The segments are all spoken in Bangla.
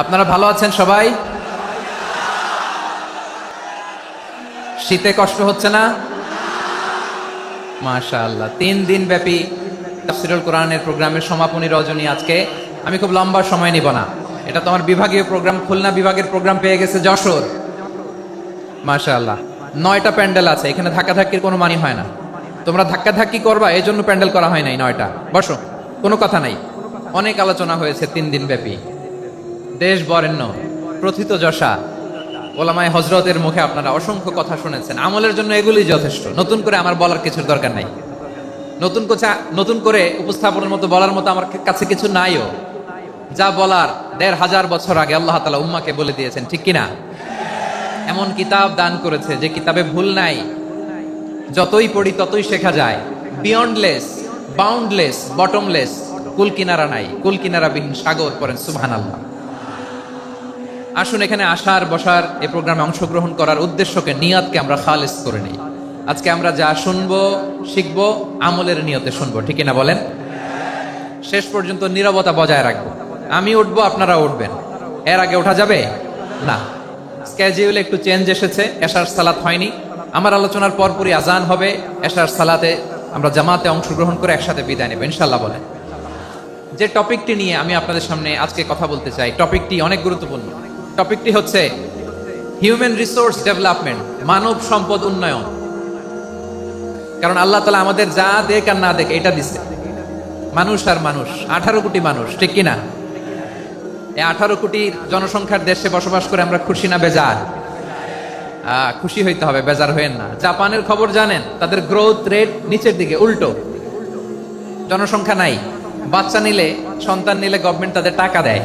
আপনারা ভালো আছেন সবাই? শীতে কষ্ট হচ্ছে না? মাশাআল্লাহ, তিন দিন ব্যাপী তাফসিরুল কোরআনের প্রোগ্রামের সমাপনী রজনী আজকে। আমি খুব লম্বা সময় নিব না। এটা তো আমার বিভাগীয় প্রোগ্রাম, খুলনা বিভাগের প্রোগ্রাম পেয়ে গেছে যশোর। মাশাআল্লাহ, নয়টা প্যান্ডেল আছে, এখানে ধাক্কাধাক্কির কোনো মানি হয় না। তোমরা ধাক্কাধাক্কি করবা এই জন্য প্যান্ডেল করা হয় নাই নয়টা। বসো, কোনো কথা নাই। অনেক আলোচনা হয়েছে তিন দিন ব্যাপী। দেশ বরেণ্য প্রথিত যশা। ওলামায় হজরতের মুখে আপনারা অসংখ্য কথা শুনেছেন। আমলের জন্য এগুলি যথেষ্ট। নতুন করে আমার বলার কিছুর দরকার নাই। নতুন কোচা, নতুন করে উপস্থাপনের মতো বলার মতো আমার কাছে কিছু নাইও। যা বলার দেড় হাজার বছর আগে আল্লাহ তালা উম্মাকে বলে দিয়েছেন, ঠিক কিনা? এমন কিতাব দান করেছে যে কিতাবে ভুল নাই। যতই পড়ি ততই শেখা যায়। বিয়ন্ডলেস বাউন্ডলেস বটমলেস কুল কিনারা নাই। কুল কিনারা বিহীন সাগর পড়েন সুবহান আল্লাহ আসুন এখানে আসার, বসার এই প্রোগ্রামে অংশগ্রহণ করার উদ্দেশ্যকে, নিয়াতকে আমরা খালেস করে নিই। আজকে আমরা যা শুনব, শিখব, আমলের নিয়তে শুনব, ঠিক না বলেন? শেষ পর্যন্ত নীরবতা বজায় রাখব। আমি উঠবো, আপনারা উঠবেন। এর আগে ওঠা যাবে? না। স্ক্যাজিউলে একটু চেঞ্জ এসেছে এশার সালাত হয়নি। আমার আলোচনার পরপরই আজান হবে এশার সালাতে আমরা জামাতে অংশগ্রহণ করে একসাথে বিদায় নেব ইনশাল্লাহ বলেন। যে টপিকটি নিয়ে আমি আপনাদের সামনে আজকে কথা বলতে চাই, টপিকটি অনেক গুরুত্বপূর্ণ। টপিকটি হচ্ছে হিউম্যান রিসোর্স ডেভেলপমেন্ট, মানব সম্পদ উন্নয়ন। কারণ আল্লাহ তালা আমাদের যা দেখ আর না দেখ, এটা দিছে মানুষ আর মানুষ, আঠারো কোটি মানুষ, ঠিক কিনা? এই আঠারো কোটি জনসংখ্যার দেশে বসবাস করে আমরা খুশি না বেজার? খুশি হইতে হবে, বেজার হইেন না। জাপানের খবর জানেন, তাদের গ্রোথ রেট নিচের দিকে, উল্টো। জনসংখ্যা নাই। বাচ্চা নিলে, সন্তান নিলে গভর্নমেন্ট তাদের টাকা দেয়।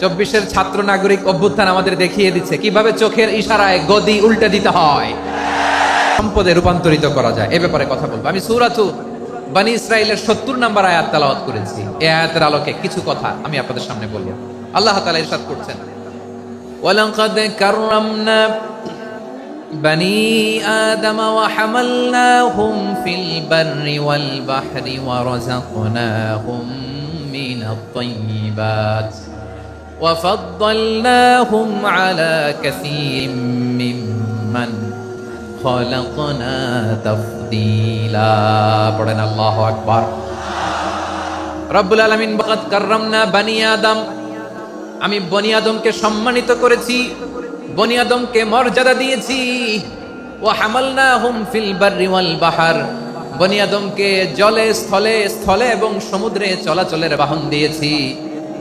চব্বিশের ছাত্র নাগরিক অভ্যুত্থান আমাদের দেখিয়ে দিচ্ছে কিভাবে চোখের ইশারায় গদি উল্টে দিতে হয় সম্পদে রূপান্তরিত করা যায় এ ব্যাপারে কথা বলবো আমি সুরাতু বানি ইসরায়েলের সত্তর নাম্বার আয়াত তালাওয়াত করেছি এই আয়াতের আলোকে কিছু কথা আমি আপনাদের সামনে বলবো আল্লাহ তালা ইরশাদ করছেন ولقد كرمنا بني آدم وحملناهم في البر والبحر ورزقناهم من الطيبات وفضلناهم على كثير ممن خلقنا تفضيلا পড়েন আল্লাহ আকবার রব্বুল আলামিন বাকাত কাররামনা বানি আদম আমি বনি আদমকে সম্মানিত করেছি বনি আদমকে মর্যাদা দিয়েছি ও হামালনাহুম ফিল বাররি ওয়াল বাহার বনি আদমকে জলে স্থলে স্থলে এবং সমুদ্রে চলাচলের বাহন দিয়েছি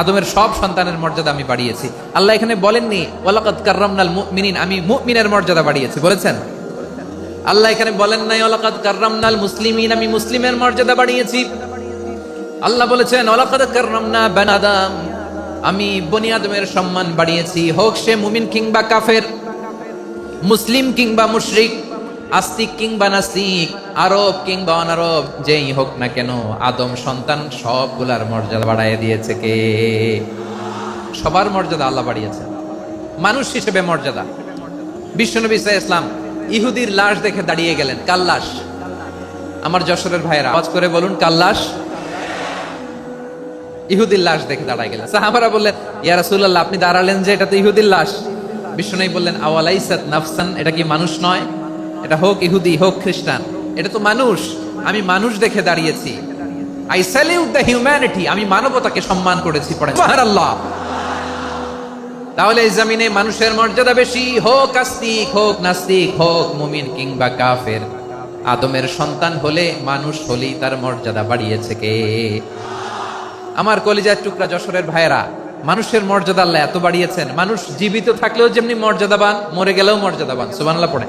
আদমের সব সন্তানের মর্যাদা আমি বাড়িয়েছি। আল্লাহ এখানে বলেননি ওয়ালাকাত কাররামনাল মুমিনিন আমি মুমিনের মর্যাদা বাড়িয়েছি। বলেছেন? আল্লাহ এখানে বলেন নাই ওয়ালাকাত কাররামনাল মুসলিমিন আমি মুসলিমের মর্যাদা বাড়িয়েছি। আল্লাহ বলেছেন ওয়ালাকাত কাররামনা বানি আদম আমি বনি আদমের সম্মান বাড়িয়েছি। হোক সে মুমিন কিংবা কাফের, মুসলিম কিংবা মুশরিক আস্তিক কিংবা নাস্তিক, আরব কিংবা অনারব, যেই হোক না কেন, আদম সন্তান সবগুলার মর্যাদা বাড়ায় দিয়েছে কে? সবার মর্যাদা আল্লাহ বাড়িয়েছে। মানুষ হিসেবে মর্যাদা। বিশ্বনবী আলাইহি ইসলাম ইহুদির লাশ দেখে দাঁড়িয়ে গেলেন, কাল্লাস। আমার যশোরের ভাইয়েরা, আওয়াজ করে বলুন, কাল্লাস। ইহুদির লাশ দেখে দাঁড়ায় গেলেন। সাহাবারা বললেন, ইয়া রাসূলুল্লাহ, আপনি দাঁড়ালেন যে এটা তো ইহুদির লাশ? বিশ্বনবী বললেন, আওয়ালাইসাত নাফসান, এটা কি মানুষ নয়? এটা হোক ইহুদি, হোক খ্রিস্টান, এটা তো মানুষ। আমি মানুষ দেখে দাঁড়িয়েছি। আই স্যালিউট দ্য হিউম্যানিটি আমি মানবতাকে সম্মান করেছি তাহলে এই জমিনে মানুষের মর্যাদা বেশি। হোক আস্তিক, হোক নাস্তিক, হোক মুমিন কিংবা কাফের। আদমের সন্তান হলে মানুষ হলেই তার মর্যাদা বাড়িয়েছে কে? আমার কলিজার টুকরা যশোরের ভাইয়েরা, মানুষের মর্যাদা আল্লাহ এত বাড়িয়েছেন। মানুষ জীবিত থাকলেও যেমনি মর্যাদাবান, মরে গেলেও মর্যাদাবান। সুবানলা পড়ে।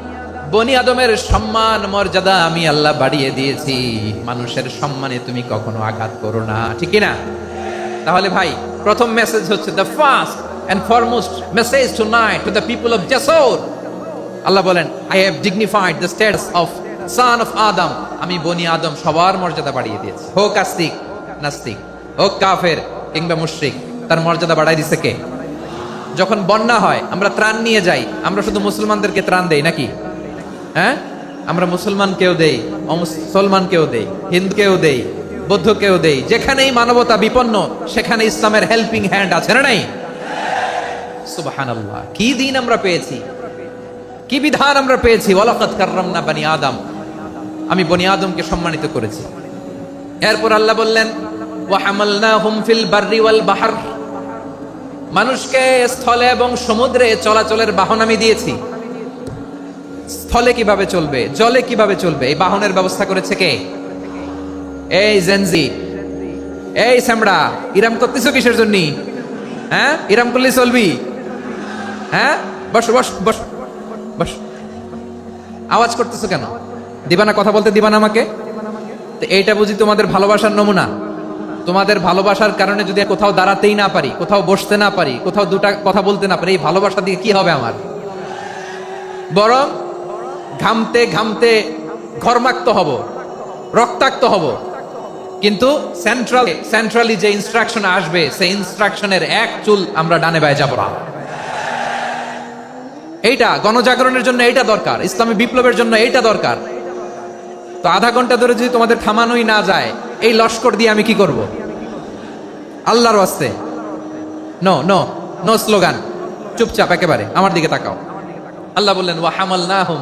বনি আদমের সম্মান, মর্যাদা আমি আল্লাহ বাড়িয়ে দিয়েছি। মানুষের সম্মানে তুমি কখনো আঘাত করো না, ঠিক না তাহলে ভাই, প্রথম মেসেজ হচ্ছে the first and foremost message tonight to the people of Jessore আল্লাহ বলেন I have dignified the status of son of Adam আমি বনি আদম সবার মর্যাদা বাড়িয়ে দিয়েছি। হোক আস্তিক, নাস্তিক, হোক কাফের কিংবা মুশরিক, তার মর্যাদা বাড়াই দিছে কে? যখন বন্যা হয়, আমরা ত্রাণ নিয়ে যাই, আমরা শুধু মুসলমানদেরকে ত্রাণ দেই নাকি? হ্যাঁ? আমরা মুসলমান কেউ দেই, অমুসলমান কেউ দেই, হিন্দু কেউ দেই, বৌদ্ধ কেউ দেই, যেখানেই মানবতা বিপন্ন, সেখানে ইসলামের হেল্পিং হ্যান্ড আছে, না নাই? সুবহানাল্লাহ। কি দিন আমরা পেয়েছি? কি বিধান আমরা পেয়েছি? ওয়ালাকাত কাররামনা বানি আদম। আমি বনি আদমকে সম্মানিত করেছি। এরপর আল্লাহ বললেন, ওয়া হামালনাহুম ফিল বাররি ওয়াল বাহর। মানুষকে স্থলে এবং সমুদ্রে চলাচলের বাহন আমি দিয়েছি। স্থলে কীভাবে চলবে, জলে কীভাবে চলবে, এই বাহনের ব্যবস্থা করেছে কে? এই জেনজি এই স্যামড়া ইরাম করতেছো কিসের জন্য? হ্যাঁ? ইরাম করলে চলবি? হ্যাঁ? বস বস বস বস। আওয়াজ করতেছো কেন? দিবানা কথা বলতে দিবানা আমাকে? তো এইটা বুঝি তোমাদের ভালোবাসার নমুনা। তোমাদের ভালোবাসার কারণে যদি কোথাও দাঁড়াতেই না পারি, কোথাও বসতে না পারি, কোথাও দুটা কথা বলতে না পারি, এই ভালোবাসা দিয়ে কি হবে আমার? বরং ঘামতে ঘামতে ঘর্মাক্ত হব, রক্তাক্ত হব। কিন্তু সেন্ট্রাল সেন্ট্রালি যে ইনস্ট্রাকশন আসবে, সেই ইনস্ট্রাকশনের এক চুল আমরা ডানে বায়ে যাব না। এইটা গণজাগরণের জন্য এইটা দরকার, ইসলামী বিপ্লবের জন্য এইটা দরকার। তো আধা ঘণ্টা ধরে যদি তোমাদের থামানোই না যায়, এই লস্কর দিয়ে আমি কি করব? আল্লাহর ওয়াস্তে। নো নো নো স্লোগান চুপচাপ একেবারে, আমার দিকে তাকাও। আল্লাহ বললেন, ওয়া হামালনাহুম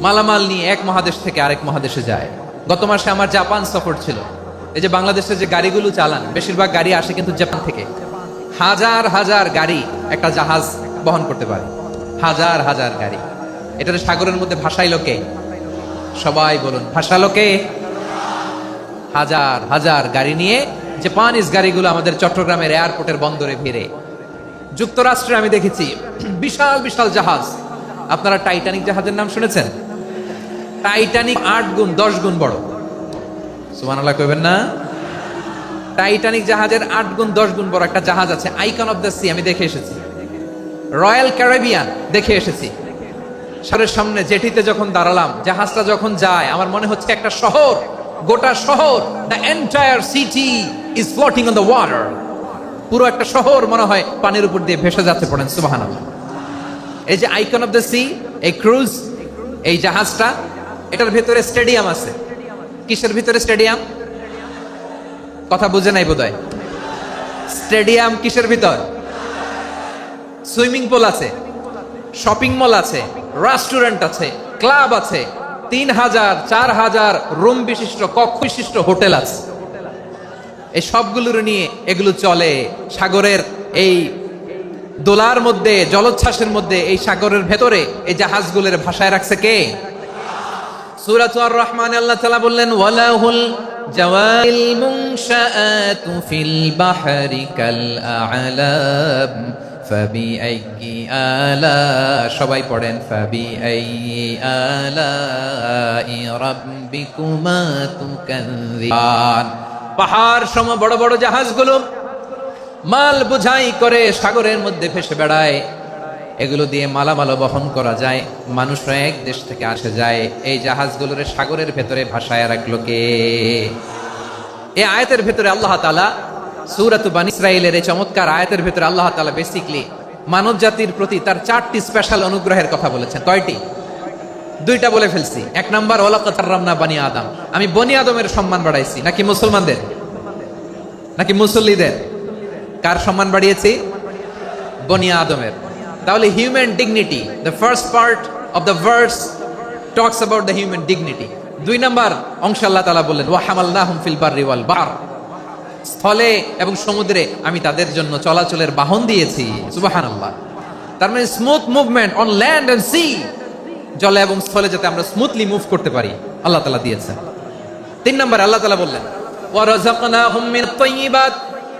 মালামাল নিয়ে এক মহাদেশ থেকে আরেক মহাদেশে যায়। গত মাসে আমার জাপান সফর ছিল। এই যে বাংলাদেশে যে গাড়িগুলো চালান, বেশিরভাগ গাড়ি আসে কিন্তু জাপান থেকে। হাজার হাজার গাড়ি একটা জাহাজ বহন করতে পারে। হাজার হাজার গাড়ি। এটা সাগরের মধ্যে ভাসাইলো কে? সবাই বলুন ভাসালো কে? হাজার হাজার গাড়ি নিয়ে জাপানিজ গাড়িগুলো আমাদের চট্টগ্রামের এয়ারপোর্টের বন্দরে ভিড়ে। যুক্তরাষ্ট্রে আমি দেখেছি বিশাল বিশাল জাহাজ। আপনারা টাইটানিক জাহাজের নাম শুনেছেন? টাইটানিক আট গুণ, দশ গুণ বড়। সুমানাল্লাহ কইবেন না? টাইটানিক জাহাজের আট গুণ, দশ গুণ বড় একটা জাহাজ আছে আইকন অফ দ্য সি আমি দেখে এসেছি। রয়্যাল ক্যারেবিয়ান দেখে এসেছি। সারের সামনে জেটিতে যখন দাঁড়ালাম, জাহাজটা যখন যায়, আমার মনে হচ্ছে একটা শহর, গোটা শহর the entire city is floating on the water পুরো একটা শহর মনে হয় পানির উপর দিয়ে ভেসে যাচ্ছে পড়েন সুবাহান এই যে আইকন অফ দ্য সি এই ক্রুজ এই জাহাজটা এটার ভেতরে স্টেডিয়াম আছে। কিসের ভিতরে স্টেডিয়াম? কথা বুঝে নাই বোধহয়। স্টেডিয়াম কিসের ভিতর? সুইমিং পুল আছে, শপিং মল আছে, রেস্টুরেন্ট আছে, ক্লাব আছে, তিন হাজার, চার হাজার রুম বিশিষ্ট, কক্ষ বিশিষ্ট হোটেল আছে। এই সবগুলোর নিয়ে এগুলো চলে সাগরের এই দোলার মধ্যে, জলোচ্ছ্বাসের মধ্যে, এই সাগরের ভেতরে এই জাহাজগুলোর ভাষায় রাখছে কে? সূরাত রহমান আল্লাহ তাআলা বললেন, ওয়ালাহুল জাওয়াইল মুনশাআতু ফিল বাহরি কাল আ'লাম ফাবিআইয়ি আলা সবাই পড়েন ফাবিআইয়ি আলাই রাব্বিকুমা তুকাযিবান পাহাড় সম বড় বড় জাহাজগুলো মাল বোঝাই করে সাগরের মধ্যে ভেসে বেড়ায়। এগুলো দিয়ে মালামাল বহন করা যায়। মানুষরা এক দেশ থেকে আসে যায়। এই জাহাজগুলোর সাগরের ভেতরে ভাসায় রাখল কে এই আয়াতের ভেতরে আল্লাহ তালা সুরাত বান ইসরায়েলের এই চমৎকার আয়াতের ভেতরে আল্লাহ তালা বেসিকলি মানব জাতির প্রতি তার চারটি স্পেশাল অনুগ্রহের কথা বলেছেন। কয়টি? দুইটা বলে ফেলছি। এক নাম্বার ওলাকাতার্রামনা বানি আদম। আমি বনি আদমের সম্মান বাড়াইছি। নাকি মুসলমানদের? নাকি মুসল্লিদের? কার সম্মান বাড়িয়েছি? বনি আদমের। তাহলে human dignity the first part of the verse talks about the human dignity দুই নাম্বার, অংশ আল্লাহ তালা বললেন, ওয়া হামালনাহুম ফিল বাররি ওয়াল বার। স্থলে এবং সমুদ্রে আমি তাদের জন্য চলাচলের বাহন দিয়েছি। সুবহানাল্লাহ। তার মানে smooth movement on land and sea জলে এবং স্থলে যাতে আমরা স্মুথলি মুভ করতে পারি, আল্লাহ তালা দিয়েছেন। তিন নম্বর, আল্লাহ তালা বললেন ওয়ারাযাকনাহুম মিনাত তাইয়্যিবাত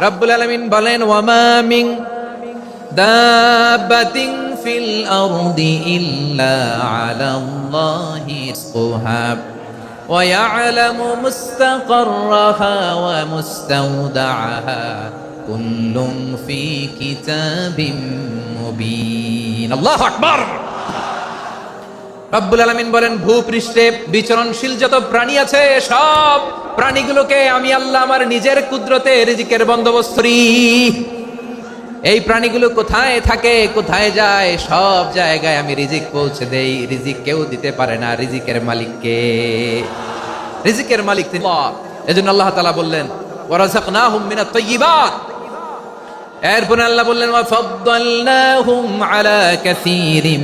রব্বুল আলামিন বলেন ওয়ামা মিন দাব্বাতিন ফিল আরদি ইল্লা আলাল্লাহি রিজকুহা ويعلم مستقرها ومستودعها كل في كتاب مبين الله أكبر রব্বুল আলমিন বলেন ভূপৃষ্ঠে বিচরণশীল যত প্রাণী আছে, সব প্রাণীগুলোকে আমি আল্লাহ আমার নিজের কুদরতে রিজিকের বন্দোবস্ত এই প্রাণীগুলো কোথায় থাকে, কোথায় যায়, সব জায়গায় আমি রিজিক পৌঁছে দেই। রিজিক কেউ দিতে পারে না, রিজিকের মালিককে রিজিকের মালিক এজন্য আল্লাহ তালা বললেন ওয়ারাযাকনাহুম মিনাত তাইয়্যিবাত এরপরে আল্লাহ বললেন ওয়াফাদ্দালনাহুম আলা কাসীরিম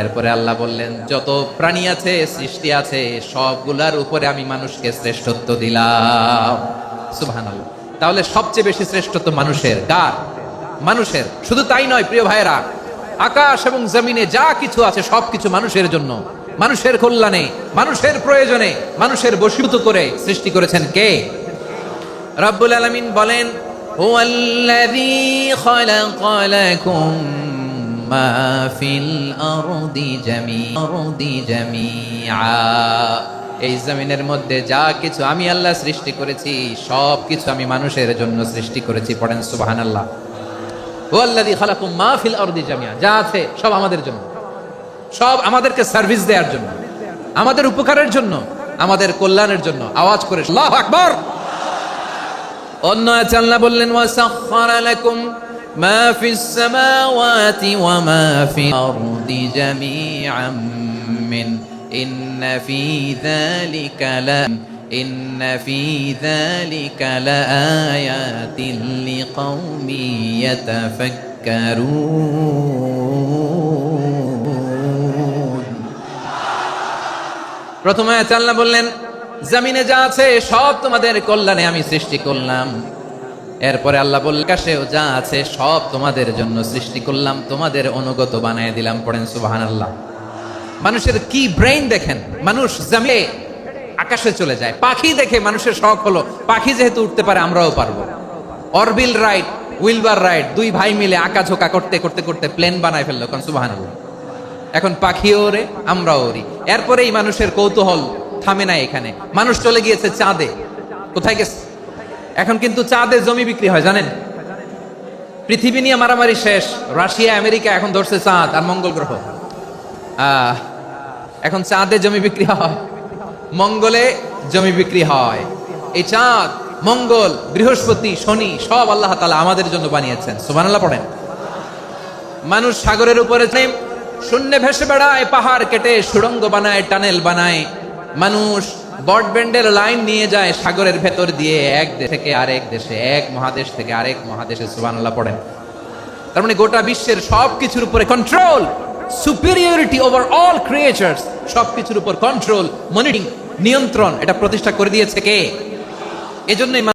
এরপরে আল্লাহ বললেন, যত প্রাণী আছে, সৃষ্টি আছে, সবগুলার উপরে আমি মানুষকে শ্রেষ্ঠত্ব দিলাম। সুহান তাহলে সবচেয়ে বেশি শ্রেষ্ঠত্ব মানুষের গার মানুষের। শুধু তাই নয়, প্রিয় ভাইয়েরা, আকাশ এবং জমিনে যা কিছু আছে সব কিছু মানুষের জন্য। মানুষের কল্যাণে, মানুষের প্রয়োজনে, মানুষের বসীভূত করে সৃষ্টি করেছেন কে? রব্বুল আলমিন বলেন ما في الأرض جميعا أرض جميعا এই জমিনের মধ্যে যা কিছু আমি আল্লাহ সৃষ্টি করেছি সব কিছু আমি মানুষের জন্য সৃষ্টি করেছি পড়েন সুবহানাল্লাহ ও আল্লাযী খালাকুম মা ফিল আরদি জামিয়া যা আছে সব আমাদের জন্য সব আমাদেরকে সার্ভিস দেওয়ার জন্য আমাদের উপকারের জন্য আমাদের কল্যাণের জন্য আওয়াজ করে আল্লাহু আকবার অন্য আছে আল্লাহ বললেন ওয়াসাখখার লাকুম মা ফিস সামাওয়াতি ওয়া মা ফিল আরদি জামিআম মিন ইন্না ফি যালিকা লা إن في ذلك لآيات لقوم يتفكرون প্রথমে আল্লাহ বললেন জমিনে যা আছে সব তোমাদের কল্যাণে আমি সৃষ্টি করলাম এরপরে আল্লাহ বললেন আকাশেও যা আছে সব তোমাদের জন্য সৃষ্টি করলাম, তোমাদের অনুগত বানিয়ে দিলাম, পড়েন সুবাহান আল্লাহ মানুষের কি ব্রেইন দেখেন? মানুষ জমিয়ে আকাশে চলে যায়। পাখি দেখে মানুষের শখ হলো, পাখি যেহেতু উঠতে পারে আমরাও পারব। অরবিল রাইড, উইলবার রাইড, দুই ভাই মিলে আঁকা ঝোঁকা করতে করতে করতে প্লেন বানায় ফেলল কারণ সুবাহান এখন পাখিও ওরে, আমরাও ওরি। এরপরেই মানুষের কৌতূহল থামে না এখানে। মানুষ চলে গিয়েছে চাঁদে। কোথায় গেছে? এখন কিন্তু চাঁদে জমি বিক্রি হয়, জানেন? পৃথিবী নিয়ে মারামারি শেষ, রাশিয়া, আমেরিকা এখন ধরছে চাঁদ আর মঙ্গল গ্রহ। এখন চাঁদে জমি বিক্রি হয়, মঙ্গলে জমি বিক্রি হয়। এই চাঁদ, মঙ্গল, বৃহস্পতি, শনি সব আল্লাহ তালা আমাদের জন্য বানিয়েছেন, সুবহানাল্লাহ পড়েন। মানুষ সাগরের উপরে শূন্যে ভেসে বেড়ায়, পাহাড় কেটে সুড়ঙ্গ বানায়, টানেল বানায়। মানুষ ব্রডব্যান্ডের লাইন নিয়ে যায় সাগরের ভেতর দিয়ে এক দেশ থেকে আরেক দেশে, এক মহাদেশ থেকে আরেক মহাদেশে সুবানাল্লাহ পড়েন। তার মানে গোটা বিশ্বের সব কিছুর উপরে control superiority over all creatures সব কিছুর উপর কন্ট্রোল মনিটিং নিয়ন্ত্রণ, এটা প্রতিষ্ঠা করে দিয়েছে কে? এজন্যই